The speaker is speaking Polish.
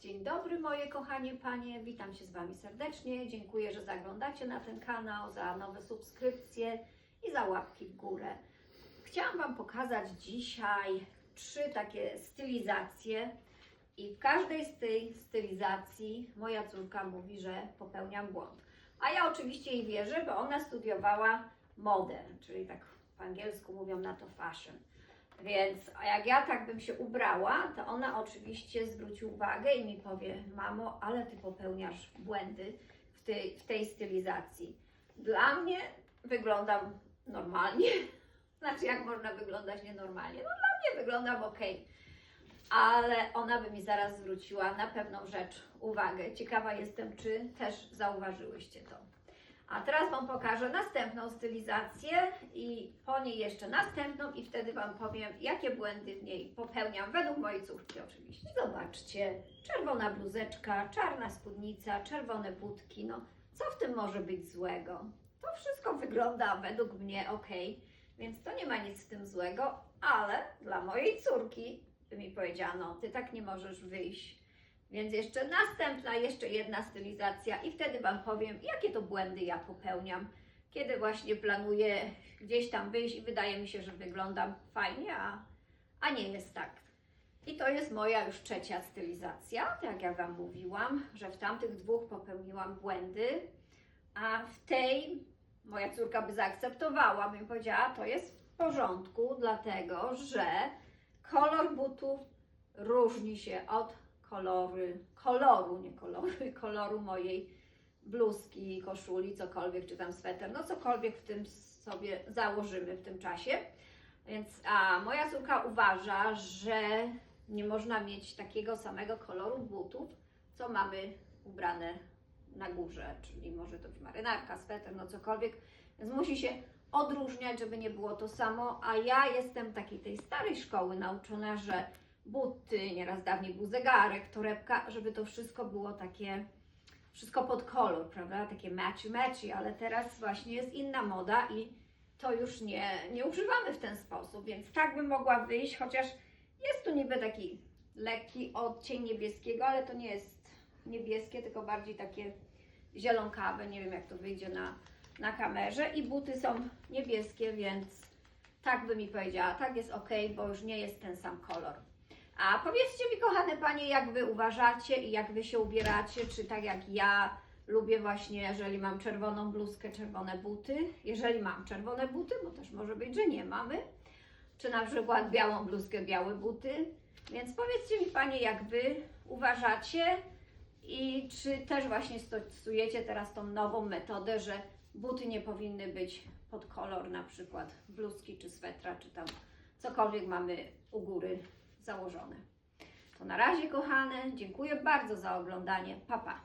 Dzień dobry moje kochanie panie, witam się z Wami serdecznie. Dziękuję, że zaglądacie na ten kanał, za nowe subskrypcje i za łapki w górę. Chciałam Wam pokazać dzisiaj trzy takie stylizacje i w każdej z tej stylizacji moja córka mówi, że popełniam błąd. A ja oczywiście jej wierzę, bo ona studiowała modę, czyli tak po angielsku mówią na to fashion. Więc jak ja tak bym się ubrała, to ona oczywiście zwróci uwagę i mi powie: Mamo, ale ty popełniasz błędy w tej, w tej stylizacji. Dla mnie wyglądam normalnie. Znaczy, jak można wyglądać nienormalnie? No, dla mnie wyglądam ok. Ale ona by mi zaraz zwróciła na pewną rzecz uwagę. Ciekawa jestem, czy też zauważyłyście to. A teraz Wam pokażę następną stylizację i po niej jeszcze następną i wtedy Wam powiem, jakie błędy w niej popełniam, według mojej córki oczywiście. Zobaczcie, czerwona bluzeczka, czarna spódnica, czerwone budki, no co w tym może być złego? To wszystko wygląda według mnie ok, więc to nie ma nic w tym złego, ale dla mojej córki by mi powiedziano, ty tak nie możesz wyjść więc jeszcze następna, jeszcze jedna stylizacja i wtedy Wam powiem, jakie to błędy ja popełniam, kiedy właśnie planuję gdzieś tam wyjść i wydaje mi się, że wyglądam fajnie, a, a nie jest tak. I to jest moja już trzecia stylizacja, tak jak ja Wam mówiłam, że w tamtych dwóch popełniłam błędy, a w tej moja córka by zaakceptowała, bym powiedziała, to jest w porządku, dlatego że kolor butów różni się od kolory, koloru, nie kolory, koloru mojej bluzki, koszuli, cokolwiek, czy tam sweter, no cokolwiek w tym sobie założymy w tym czasie. Więc a moja córka uważa, że nie można mieć takiego samego koloru butów, co mamy ubrane na górze, czyli może to być marynarka, sweter, no cokolwiek, więc musi się odróżniać, żeby nie było to samo, a ja jestem takiej tej starej szkoły nauczona, że buty, nieraz dawniej był zegarek, torebka, żeby to wszystko było takie, wszystko pod kolor, prawda, takie matchy matchy, ale teraz właśnie jest inna moda i to już nie, nie używamy w ten sposób, więc tak bym mogła wyjść, chociaż jest tu niby taki lekki odcień niebieskiego, ale to nie jest niebieskie, tylko bardziej takie zielonkawe, nie wiem jak to wyjdzie na, na kamerze. I buty są niebieskie, więc tak by mi powiedziała, tak jest ok, bo już nie jest ten sam kolor. A powiedzcie mi, kochane panie, jak wy uważacie i jak wy się ubieracie, czy tak jak ja lubię właśnie, jeżeli mam czerwoną bluzkę, czerwone buty, jeżeli mam czerwone buty, bo też może być, że nie mamy, czy na przykład białą bluzkę, białe buty. Więc powiedzcie mi panie, jak wy uważacie i czy też właśnie stosujecie teraz tą nową metodę, że buty nie powinny być pod kolor na przykład bluzki czy swetra, czy tam cokolwiek mamy u góry założone. To na razie, kochane. Dziękuję bardzo za oglądanie. Pa, pa.